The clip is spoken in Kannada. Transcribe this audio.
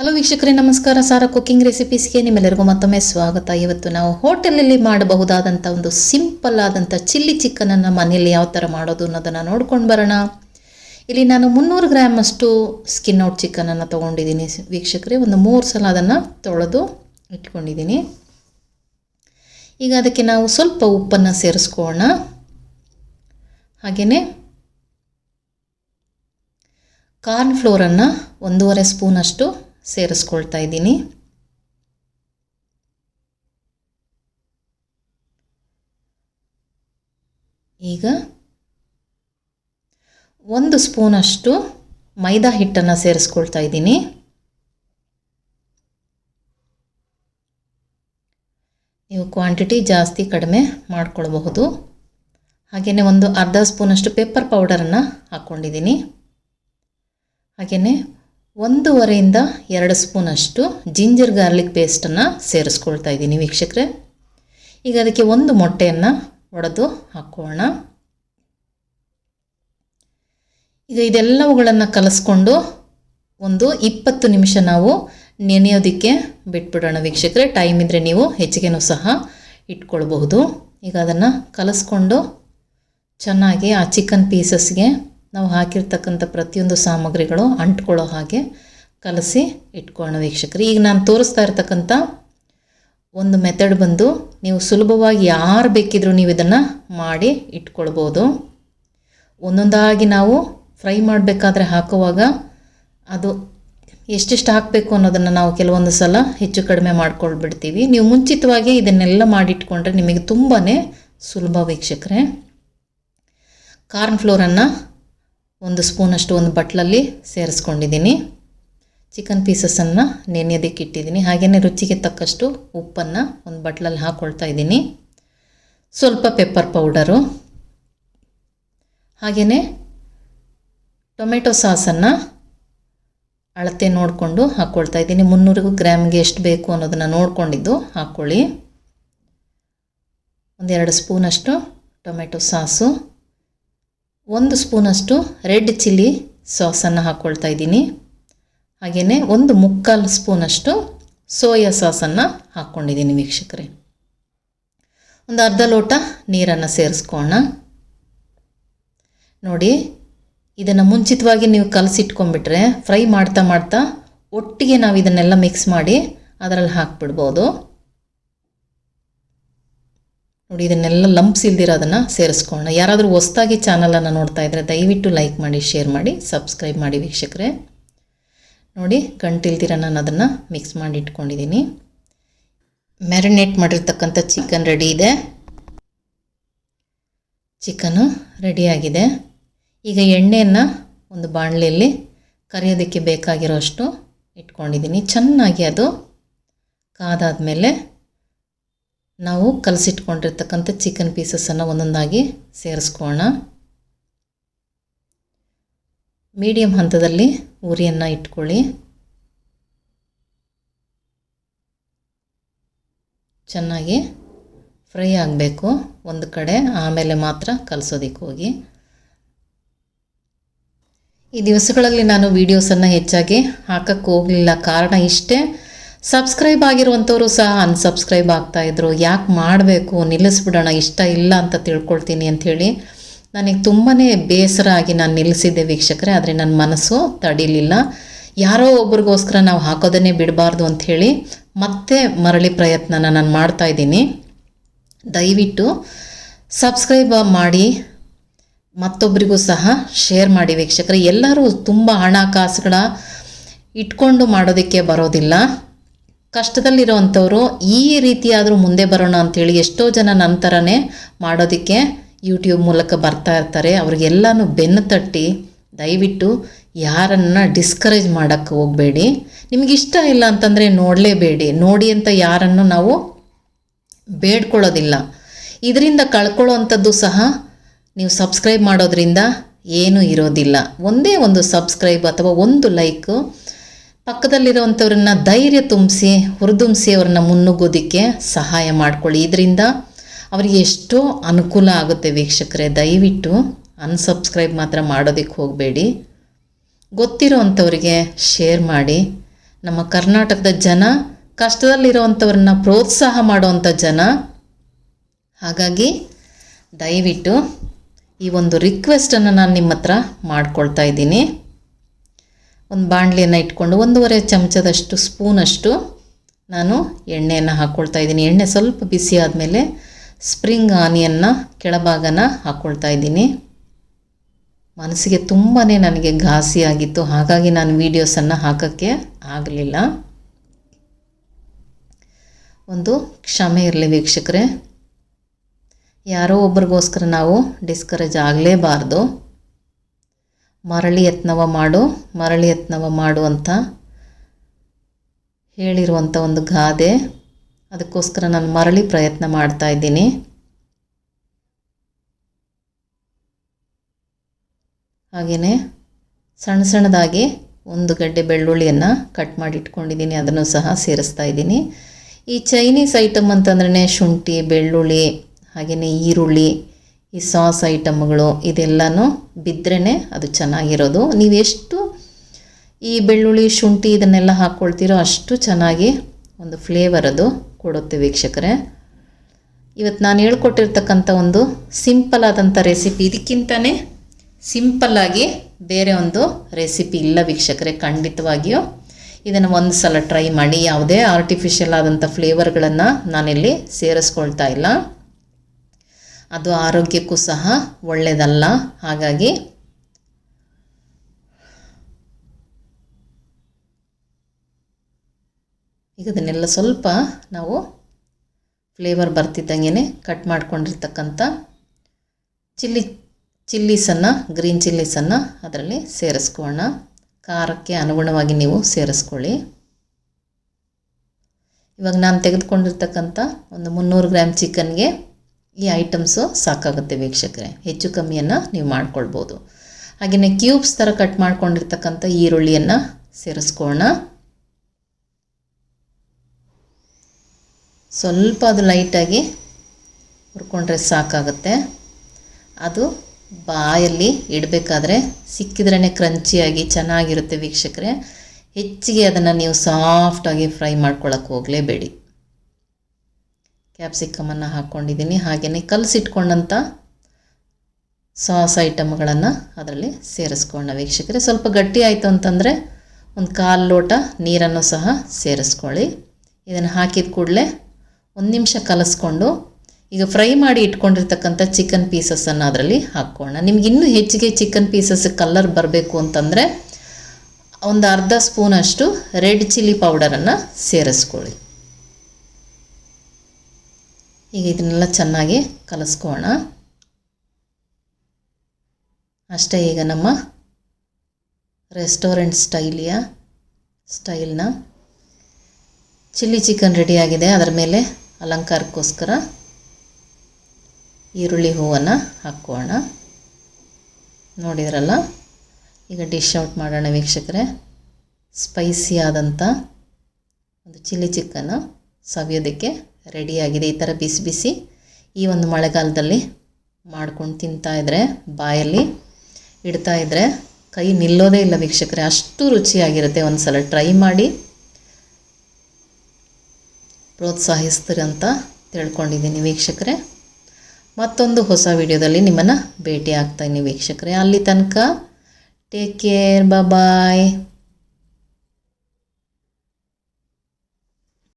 ಹಲೋ ವೀಕ್ಷಕರೇ, ನಮಸ್ಕಾರ. ಸಾರ ಕುಕ್ಕಿಂಗ್ ರೆಸಿಪೀಸ್ಗೆ ನಿಮ್ಮೆಲ್ಲರಿಗೂ ಮತ್ತೊಮ್ಮೆ ಸ್ವಾಗತ. ಇವತ್ತು ನಾವು ಹೋಟೆಲಲ್ಲಿ ಮಾಡಬಹುದಾದಂಥ ಒಂದು ಸಿಂಪಲ್ ಆದಂಥ ಚಿಲ್ಲಿ ಚಿಕನನ್ನು ಮನೆಯಲ್ಲಿ ಯಾವ ಥರ ಮಾಡೋದು ಅನ್ನೋದನ್ನು ನೋಡ್ಕೊಂಡು ಬರೋಣ. ಇಲ್ಲಿ ನಾನು ಮುನ್ನೂರು ಗ್ರಾಮ್ ಅಷ್ಟು ಸ್ಕಿನ್ ಔಟ್ ಚಿಕನನ್ನು ತೊಗೊಂಡಿದ್ದೀನಿ. ವೀಕ್ಷಕರೇ, ಒಂದು ಮೂರು ಸಲ ಅದನ್ನು ತೊಳೆದು ಇಟ್ಕೊಂಡಿದ್ದೀನಿ. ಈಗ ಅದಕ್ಕೆ ನಾವು ಸ್ವಲ್ಪ ಉಪ್ಪನ್ನು ಸೇರಿಸ್ಕೋಣ ಹಾಗೆಯೇ ಕಾರ್ನ್ ಫ್ಲೋರನ್ನು ಒಂದೂವರೆ ಸ್ಪೂನಷ್ಟು ಸೇರಿಸ್ಕೊಳ್ತಾ ಇದ್ದೀನಿ. ಈಗ ಒಂದು ಸ್ಪೂನಷ್ಟು ಮೈದಾ ಹಿಟ್ಟನ್ನು ಸೇರಿಸ್ಕೊಳ್ತಾ ಇದ್ದೀನಿ. ನೀವು ಕ್ವಾಂಟಿಟಿ ಜಾಸ್ತಿ ಕಡಿಮೆ ಮಾಡ್ಕೊಳ್ಬಹುದು. ಹಾಗೆಯೇ ಒಂದು ಅರ್ಧ ಸ್ಪೂನಷ್ಟು ಪೆಪ್ಪರ್ ಪೌಡರನ್ನು ಹಾಕ್ಕೊಂಡಿದ್ದೀನಿ ಹಾಗೆಯೇ ಒಂದೂವರೆಯಿಂದ ಎರಡು ಸ್ಪೂನಷ್ಟು ಜಿಂಜರ್ ಗಾರ್ಲಿಕ್ ಪೇಸ್ಟನ್ನು ಸೇರಿಸ್ಕೊಳ್ತಾ ಇದ್ದೀನಿ ವೀಕ್ಷಕರೇ. ಈಗ ಅದಕ್ಕೆ ಒಂದು ಮೊಟ್ಟೆಯನ್ನು ಒಡೆದು ಹಾಕೋಣ. ಈಗ ಇದೆಲ್ಲವುಗಳನ್ನು ಕಲಸ್ಕೊಂಡು ಒಂದು ಇಪ್ಪತ್ತು ನಿಮಿಷ ನಾವು ನೆನೆಯೋದಕ್ಕೆ ಬಿಟ್ಬಿಡೋಣ ವೀಕ್ಷಕರೇ. ಟೈಮ್ ಇದ್ದರೆ ನೀವು ಹೆಚ್ಚಿಗೆನೂ ಸಹ ಇಟ್ಕೊಳ್ಬಹುದು. ಈಗ ಅದನ್ನು ಕಲಸ್ಕೊಂಡು ಚೆನ್ನಾಗಿ ಆ ಚಿಕನ್ ಪೀಸಸ್ಗೆ ನಾವು ಹಾಕಿರ್ತಕ್ಕಂಥ ಪ್ರತಿಯೊಂದು ಸಾಮಗ್ರಿಗಳು ಅಂಟ್ಕೊಳ್ಳೋ ಹಾಗೆ ಕಲಸಿ ಇಟ್ಕೊಳ್ಳೋಣ ವೀಕ್ಷಕರು. ಈಗ ನಾನು ತೋರಿಸ್ತಾ ಇರ್ತಕ್ಕಂಥ ಒಂದು ಮೆಥಡ್ ಬಂದು ನೀವು ಸುಲಭವಾಗಿ ಯಾರು ಬೇಕಿದ್ರೂ ನೀವು ಇದನ್ನು ಮಾಡಿ ಇಟ್ಕೊಳ್ಬೋದು. ಒಂದೊಂದಾಗಿ ನಾವು ಫ್ರೈ ಮಾಡಬೇಕಾದ್ರೆ ಹಾಕುವಾಗ ಅದು ಎಷ್ಟೆಷ್ಟು ಹಾಕಬೇಕು ಅನ್ನೋದನ್ನು ನಾವು ಕೆಲವೊಂದು ಸಲ ಹೆಚ್ಚು ಕಡಿಮೆ ಮಾಡ್ಕೊಳ್ಬಿಡ್ತೀವಿ. ನೀವು ಮುಂಚಿತವಾಗಿ ಇದನ್ನೆಲ್ಲ ಮಾಡಿಟ್ಕೊಂಡ್ರೆ ನಿಮಗೆ ತುಂಬಾ ಸುಲಭ ವೀಕ್ಷಕರೇ. ಕಾರ್ನ್ ಫ್ಲೋರನ್ನು ಒಂದು ಸ್ಪೂನಷ್ಟು ಒಂದು ಬಟ್ಲಲ್ಲಿ ಸೇರಿಸ್ಕೊಂಡಿದ್ದೀನಿ. ಚಿಕನ್ ಪೀಸಸನ್ನು ನೆನೆಯೋದಕ್ಕೆ ಇಟ್ಟಿದ್ದೀನಿ. ಹಾಗೆಯೇ ರುಚಿಗೆ ತಕ್ಕಷ್ಟು ಉಪ್ಪನ್ನು ಒಂದು ಬಟ್ಲಲ್ಲಿ ಹಾಕ್ಕೊಳ್ತಾ ಇದ್ದೀನಿ. ಸ್ವಲ್ಪ ಪೆಪ್ಪರ್ ಪೌಡರು. ಹಾಗೆಯೇ ಟೊಮೆಟೊ ಸಾಸನ್ನು ಅಳತೆ ನೋಡಿಕೊಂಡು ಹಾಕ್ಕೊಳ್ತಾ ಇದ್ದೀನಿ. ಮುನ್ನೂರು ಗ್ರಾಮ್ಗೆ ಎಷ್ಟು ಬೇಕು ಅನ್ನೋದನ್ನು ನೋಡಿಕೊಂಡಿದ್ದು ಹಾಕ್ಕೊಳ್ಳಿ. ಒಂದೆರಡು ಸ್ಪೂನಷ್ಟು ಟೊಮೆಟೊ ಸಾಸು. ಒಂದು ಸ್ಪೂನಷ್ಟು ರೆಡ್ ಚಿಲ್ಲಿ ಸಾಸನ್ನು ಹಾಕ್ಕೊಳ್ತಾ ಇದ್ದೀನಿ. ಹಾಗೆಯೇ ಒಂದು ಮುಕ್ಕಾಲು ಸ್ಪೂನಷ್ಟು ಸೋಯಾ ಸಾಸನ್ನು ಹಾಕ್ಕೊಂಡಿದ್ದೀನಿ ವೀಕ್ಷಕರೇ. ಒಂದು ಅರ್ಧ ಲೋಟ ನೀರನ್ನು ಸೇರಿಸ್ಕೋಣ ನೋಡಿ, ಇದನ್ನು ಮುಂಚಿತವಾಗಿ ನೀವು ಕಲಸಿಟ್ಕೊಂಡ್ಬಿಟ್ರೆ, ಫ್ರೈ ಮಾಡ್ತಾ ಮಾಡ್ತಾ ಒಟ್ಟಿಗೆ ನಾವು ಇದನ್ನೆಲ್ಲ ಮಿಕ್ಸ್ ಮಾಡಿ ಅದರಲ್ಲಿ ಹಾಕ್ಬಿಡ್ಬೋದು. ನೋಡಿ, ಇದನ್ನೆಲ್ಲ ಲಂಪ್ಸ್ ಇಲ್ದಿರೋದನ್ನು ಸೇರಿಸ್ಕೊಳ್ಳೋಣ. ಯಾರಾದರೂ ಹೊಸ್ದಾಗಿ ಚಾನಲನ್ನು ನೋಡ್ತಾ ಇದ್ದರೆ ದಯವಿಟ್ಟು ಲೈಕ್ ಮಾಡಿ ಶೇರ್ ಮಾಡಿ ಸಬ್ಸ್ಕ್ರೈಬ್ ಮಾಡಿ ವೀಕ್ಷಕರೇ. ನೋಡಿ, ಗಂಟಿಲ್ದಿರ ನಾನು ಅದನ್ನು ಮಿಕ್ಸ್ ಮಾಡಿ ಇಟ್ಕೊಂಡಿದ್ದೀನಿ ಮ್ಯಾರಿನೇಟ್ ಮಾಡಿರ್ತಕ್ಕಂಥ ಚಿಕನ್ ರೆಡಿ ಇದೆ. ಚಿಕನು ರೆಡಿಯಾಗಿದೆ ಈಗ ಎಣ್ಣೆಯನ್ನು ಒಂದು ಬಾಣಲೆಯಲ್ಲಿ ಕರೆಯೋದಕ್ಕೆ ಬೇಕಾಗಿರೋಷ್ಟು ಇಟ್ಕೊಂಡಿದ್ದೀನಿ ಚೆನ್ನಾಗಿ ಅದು ಕಾದಾದಮೇಲೆ ನಾವು ಕಲಸಿಟ್ಕೊಂಡಿರ್ತಕ್ಕಂಥ ಚಿಕನ್ ಪೀಸಸನ್ನು ಒಂದೊಂದಾಗಿ ಸೇರಿಸ್ಕೋಣ ಮೀಡಿಯಮ್ ಹಂತದಲ್ಲಿ ಉರಿಯನ್ನು ಇಟ್ಕೊಳ್ಳಿ. ಚೆನ್ನಾಗಿ ಫ್ರೈ ಆಗಬೇಕು. ಒಂದು ಕಡೆ ಆಮೇಲೆ ಮಾತ್ರ ಕಲಸೋದಕ್ಕೆ ಹೋಗಿ. ಈ ದಿವಸಗಳಲ್ಲಿ ನಾನು ವೀಡಿಯೋಸನ್ನು ಹೆಚ್ಚಾಗಿ ಹಾಕಕ್ಕೆ ಹೋಗಲಿಲ್ಲ. ಕಾರಣ ಇಷ್ಟೇ. ಸಬ್ಸ್ಕ್ರೈಬ್ ಆಗಿರುವಂಥವರು ಸಹ ಅನ್ಸಬ್ಸ್ಕ್ರೈಬ್ ಆಗ್ತಾಯಿದ್ರು ಯಾಕೆ ಮಾಡಬೇಕು? ನಿಲ್ಲಿಸ್ಬಿಡೋಣ. ಇಷ್ಟ ಇಲ್ಲ ಅಂತ ತಿಳ್ಕೊಳ್ತೀನಿ ಅಂಥೇಳಿ ನನಗೆ ತುಂಬಾ ಬೇಸರ ಆಗಿ ನಾನು ನಿಲ್ಲಿಸಿದ್ದೆ ವೀಕ್ಷಕರೇ. ಆದರೆ ನನ್ನ ಮನಸ್ಸು ತಡಿಲಿಲ್ಲ. ಯಾರೋ ಒಬ್ರಿಗೋಸ್ಕರ ನಾವು ಹಾಕೋದನ್ನೇ ಬಿಡಬಾರ್ದು ಅಂಥೇಳಿ ಮತ್ತೆ ಮರಳಿ ಪ್ರಯತ್ನನ ನಾನು ಮಾಡ್ತಾಯಿದ್ದೀನಿ ದಯವಿಟ್ಟು ಸಬ್ಸ್ಕ್ರೈಬ್ ಮಾಡಿ ಮತ್ತೊಬ್ಬರಿಗೂ ಸಹ ಶೇರ್ ಮಾಡಿ ವೀಕ್ಷಕರೇ. ಎಲ್ಲರೂ ತುಂಬ ಹಣಕಾಸುಗಳ ಇಟ್ಕೊಂಡು ಮಾಡೋದಕ್ಕೆ ಬರೋದಿಲ್ಲ. ಕಷ್ಟದಲ್ಲಿರೋವಂಥವ್ರು ಈ ರೀತಿಯಾದರೂ ಮುಂದೆ ಬರೋಣ ಅಂಥೇಳಿ ಎಷ್ಟೋ ಜನ ನನ್ನ ಥರನೇ ಮಾಡೋದಕ್ಕೆ ಯೂಟ್ಯೂಬ್ ಮೂಲಕ ಬರ್ತಾ ಇರ್ತಾರೆ. ಅವ್ರಿಗೆಲ್ಲನೂ ಬೆನ್ನು ತಟ್ಟಿ ದಯವಿಟ್ಟು ಯಾರನ್ನು ಡಿಸ್ಕರೇಜ್ ಮಾಡೋಕ್ಕೆ ಹೋಗಬೇಡಿ. ನಿಮಗೆ ಇಷ್ಟ ಇಲ್ಲ ಅಂತಂದರೆ ನೋಡಲೇಬೇಡಿ. ನೋಡಿ ಅಂತ ಯಾರನ್ನು ನಾವು ಬೇಡ್ಕೊಳ್ಳೋದಿಲ್ಲ. ಇದರಿಂದ ಕಳ್ಕೊಳ್ಳೋ ಅಂಥದ್ದು ಸಹ ನೀವು ಸಬ್ಸ್ಕ್ರೈಬ್ ಮಾಡೋದ್ರಿಂದ ಏನೂ ಇರೋದಿಲ್ಲ. ಒಂದೇ ಒಂದು ಸಬ್ಸ್ಕ್ರೈಬ್ ಅಥವಾ ಒಂದು ಲೈಕು ಪಕ್ಕದಲ್ಲಿರೋವಂಥವ್ರನ್ನ ಧೈರ್ಯ ತುಂಬಿಸಿ ಹುರಿದುಂಬಿಸಿ ಅವ್ರನ್ನ ಮುನ್ನುಗ್ಗೋದಕ್ಕೆ ಸಹಾಯ ಮಾಡಿಕೊಳ್ಳಿ. ಇದರಿಂದ ಅವರಿಗೆ ಎಷ್ಟೋ ಅನುಕೂಲ ಆಗುತ್ತೆ ವೀಕ್ಷಕರೇ. ದಯವಿಟ್ಟು ಅನ್ಸಬ್ಸ್ಕ್ರೈಬ್ ಮಾತ್ರ ಮಾಡೋದಕ್ಕೆ ಹೋಗಬೇಡಿ. ಗೊತ್ತಿರೋ ಅಂಥವ್ರಿಗೆ ಶೇರ್ ಮಾಡಿ. ನಮ್ಮ ಕರ್ನಾಟಕದ ಜನ, ಕಷ್ಟದಲ್ಲಿರುವಂಥವ್ರನ್ನ ಪ್ರೋತ್ಸಾಹ ಮಾಡುವಂಥ ಜನ. ಹಾಗಾಗಿ ದಯವಿಟ್ಟು ಈ ಒಂದು ರಿಕ್ವೆಸ್ಟನ್ನು ನಾನು ನಿಮ್ಮ ಹತ್ರ ಮಾಡ್ಕೊಳ್ತಾ ಇದ್ದೀನಿ. ಒಂದು ಬಾಣಲಿಯನ್ನು ಇಟ್ಕೊಂಡು ಒಂದೂವರೆ ಚಮಚದಷ್ಟು ಸ್ಪೂನಷ್ಟು ನಾನು ಎಣ್ಣೆಯನ್ನು ಹಾಕ್ಕೊಳ್ತಾ ಇದ್ದೀನಿ. ಎಣ್ಣೆ ಸ್ವಲ್ಪ ಬಿಸಿ ಆದಮೇಲೆ ಸ್ಪ್ರಿಂಗ್ ಆನಿಯನ್ನ ಕೆಳಭಾಗನ ಹಾಕ್ಕೊಳ್ತಾ ಇದ್ದೀನಿ. ಮನಸ್ಸಿಗೆ ತುಂಬಾ ನನಗೆ ಘಾಸಿ ಆಗಿತ್ತು. ಹಾಗಾಗಿ ನಾನು ವೀಡಿಯೋಸನ್ನು ಹಾಕೋಕ್ಕೆ ಆಗಲಿಲ್ಲ. ಒಂದು ಕ್ಷಮೆ ಇರಲಿ ವೀಕ್ಷಕರೇ. ಯಾರೋ ಒಬ್ರಿಗೋಸ್ಕರ ನಾವು ಡಿಸ್ಕರೇಜ್ ಆಗಲೇಬಾರ್ದು. ಮರಳಿ ಯತ್ನವ ಮಾಡು, ಮರಳಿ ಯತ್ನವ ಮಾಡು ಅಂತ ಹೇಳಿರುವಂಥ ಒಂದು ಗಾದೆ. ಅದಕ್ಕೋಸ್ಕರ ನಾನು ಮರಳಿ ಪ್ರಯತ್ನ ಮಾಡ್ತಾ ಇದ್ದೀನಿ. ಹಾಗೆಯೇ ಸಣ್ಣ ಸಣ್ಣದಾಗಿ ಒಂದು ಗಡ್ಡೆ ಬೆಳ್ಳುಳ್ಳಿಯನ್ನು ಕಟ್ ಮಾಡಿ ಇಟ್ಕೊಂಡಿದ್ದೀನಿ ಅದನ್ನು ಸಹ ಸೇರಿಸ್ತಾ ಇದ್ದೀನಿ. ಈ ಚೈನೀಸ್ ಐಟಮ್ ಅಂತಂದ್ರೆ ಶುಂಠಿ, ಬೆಳ್ಳುಳ್ಳಿ ಹಾಗೆಯೇ ಈರುಳ್ಳಿ ಈ ಸಾಸ್ ಐಟಮ್ಗಳು ಇದೆಲ್ಲನೂ ಬಿದ್ದರೆ ಅದು ಚೆನ್ನಾಗಿರೋದು. ನೀವು ಎಷ್ಟು ಈ ಬೆಳ್ಳುಳ್ಳಿ, ಶುಂಠಿ ಇದನ್ನೆಲ್ಲ ಹಾಕ್ಕೊಳ್ತೀರೋ ಅಷ್ಟು ಚೆನ್ನಾಗಿ ಒಂದು ಫ್ಲೇವರ್ ಅದು ಕೊಡುತ್ತೆ ವೀಕ್ಷಕರೇ. ಇವತ್ತು ನಾನು ಹೇಳ್ಕೊಟ್ಟಿರ್ತಕ್ಕಂಥ ಒಂದು ಸಿಂಪಲ್ ಆದಂಥ ರೆಸಿಪಿ ಇದಕ್ಕಿಂತಲೇ ಸಿಂಪಲ್ಲಾಗಿ ಬೇರೆ ಒಂದು ರೆಸಿಪಿ ಇಲ್ಲ ವೀಕ್ಷಕರೇ, ಖಂಡಿತವಾಗಿಯೂ. ಇದನ್ನು ಒಂದು ಸಲ ಟ್ರೈ ಮಾಡಿ, ಯಾವುದೇ ಆರ್ಟಿಫಿಷಿಯಲ್ ಆದಂಥ ಫ್ಲೇವರ್ಗಳನ್ನು ನಾನಿಲ್ಲಿ ಸೇರಿಸ್ಕೊಳ್ತಾ ಇಲ್ಲ. ಅದು ಆರೋಗ್ಯಕ್ಕೂ ಸಹ ಒಳ್ಳೆಯದಲ್ಲ ಹಾಗಾಗಿ ಈಗ ಅದನ್ನೆಲ್ಲ ಸ್ವಲ್ಪ ನಾವು ಫ್ಲೇವರ್ ಬರ್ತಿದ್ದಂಗೆ ಕಟ್ ಮಾಡ್ಕೊಂಡಿರ್ತಕ್ಕಂಥ ಚಿಲ್ಲಿ ಚಿಲ್ಲೀಸನ್ನು ಗ್ರೀನ್ ಚಿಲ್ಲೀಸನ್ನು ಅದರಲ್ಲಿ ಸೇರಿಸ್ಕೊಳ್ಳೋಣ. ಖಾರಕ್ಕೆ ಅನುಗುಣವಾಗಿ ನೀವು ಸೇರಿಸ್ಕೊಳ್ಳಿ. ಇವಾಗ ನಾನು ತೆಗೆದುಕೊಂಡಿರ್ತಕ್ಕಂಥ ಒಂದು ಮುನ್ನೂರು ಗ್ರಾಮ್ ಚಿಕನ್ಗೆ ಈ ಐಟಮ್ಸು ಸಾಕಾಗುತ್ತೆ ವೀಕ್ಷಕರೇ. ಹೆಚ್ಚು ಕಮ್ಮಿಯನ್ನು ನೀವು ಮಾಡ್ಕೊಳ್ಬೋದು. ಹಾಗೆಯೇ ಕ್ಯೂಬ್ಸ್ ಥರ ಕಟ್ ಮಾಡ್ಕೊಂಡಿರ್ತಕ್ಕಂಥ ಈರುಳ್ಳಿಯನ್ನು ಸೇರಿಸ್ಕೊಳ್ಳೋಣ. ಸ್ವಲ್ಪ ಅದು ಲೈಟಾಗಿ ಹುರ್ಕೊಂಡ್ರೆ ಸಾಕಾಗುತ್ತೆ. ಅದು ಬಾಯಲ್ಲಿ ಇಡಬೇಕಾದ್ರೆ ಸಿಕ್ಕಿದ್ರೇ ಕ್ರಂಚಿಯಾಗಿ ಚೆನ್ನಾಗಿರುತ್ತೆ ವೀಕ್ಷಕರೇ. ಹೆಚ್ಚಿಗೆ ಅದನ್ನು ನೀವು ಸಾಫ್ಟಾಗಿ ಫ್ರೈ ಮಾಡ್ಕೊಳ್ಳೋಕೆ ಹೋಗಲೇಬೇಡಿ. ಕ್ಯಾಪ್ಸಿಕಮನ್ನು ಹಾಕ್ಕೊಂಡಿದ್ದೀನಿ ಹಾಗೆಯೇ ಕಲಸಿಟ್ಕೊಂಡಂಥ ಸಾಸ್ ಐಟಮ್ಗಳನ್ನು ಅದರಲ್ಲಿ ಸೇರಿಸ್ಕೊಳ್ಳೋಣ ವೀಕ್ಷಕರೇ. ಸ್ವಲ್ಪ ಗಟ್ಟಿ ಆಯಿತು ಅಂತಂದರೆ ಒಂದು ಕಾಲು ಲೋಟ ನೀರನ್ನು ಸಹ ಸೇರಿಸ್ಕೊಳ್ಳಿ. ಇದನ್ನು ಹಾಕಿದ ಕೂಡಲೇ ಒಂದು ನಿಮಿಷ ಕಲಸ್ಕೊಂಡು ಈಗ ಫ್ರೈ ಮಾಡಿ ಇಟ್ಕೊಂಡಿರ್ತಕ್ಕಂಥ ಚಿಕನ್ ಪೀಸಸನ್ನು ಅದರಲ್ಲಿ ಹಾಕ್ಕೊಳ್ಳೋಣ. ನಿಮ್ಗೆ ಇನ್ನೂ ಹೆಚ್ಚಿಗೆ ಚಿಕನ್ ಪೀಸಸ್ ಕಲ್ಲರ್ ಬರಬೇಕು ಅಂತಂದರೆ ಒಂದು ಅರ್ಧ ಸ್ಪೂನಷ್ಟು ರೆಡ್ ಚಿಲ್ಲಿ ಪೌಡರನ್ನು ಸೇರಿಸ್ಕೊಳ್ಳಿ. ಈಗ ಇದನ್ನೆಲ್ಲ ಚೆನ್ನಾಗಿ ಕಲಿಸ್ಕೋಣ. ಅಷ್ಟೇ ಈಗ ನಮ್ಮ ರೆಸ್ಟೋರೆಂಟ್ ಸ್ಟೈಲಿಯ ಸ್ಟೈಲ್ನ ಚಿಲ್ಲಿ ಚಿಕನ್ ರೆಡಿಯಾಗಿದೆ ಅದರ ಮೇಲೆ ಅಲಂಕಾರಕ್ಕೋಸ್ಕರ ಈರುಳ್ಳಿ ಹೂವನ್ನು ಹಾಕ್ಕೋಣ ನೋಡಿದ್ರಲ್ಲ? ಈಗ ಡಿಶ್ ಔಟ್ ಮಾಡೋಣ ವೀಕ್ಷಕರೇ. ಸ್ಪೈಸಿ ಆದಂಥ ಒಂದು ಚಿಲ್ಲಿ ಚಿಕನ್ನು ಸವಿಯೋದಕ್ಕೆ ರೆಡಿಯಾಗಿದೆ. ಈ ಥರ ಬಿಸಿ ಬಿಸಿ ಈ ಒಂದು ಮಳೆಗಾಲದಲ್ಲಿ ಮಾಡ್ಕೊಂಡು ತಿಂತಾಯಿದ್ರೆ ಬಾಯಲ್ಲಿ ಇಡ್ತಾ ಇದ್ದರೆ ಕೈ ನಿಲ್ಲೋದೇ ಇಲ್ಲ ವೀಕ್ಷಕರೇ. ಅಷ್ಟು ರುಚಿಯಾಗಿರುತ್ತೆ ಒಂದು ಸಲ ಟ್ರೈ ಮಾಡಿ ಪ್ರೋತ್ಸಾಹಿಸ್ತೀರಂತ ತಿಳ್ಕೊಂಡಿದ್ದೀನಿ ವೀಕ್ಷಕರೆ. ಮತ್ತೊಂದು ಹೊಸ ವಿಡಿಯೋದಲ್ಲಿ ನಿಮ್ಮನ್ನು ಭೇಟಿ ಆಗ್ತಾಯಿದ್ದೀನಿ ವೀಕ್ಷಕರೇ. ಅಲ್ಲಿ ತನಕ ಟೇಕ್ ಕೇರ್ ಬಾಯ್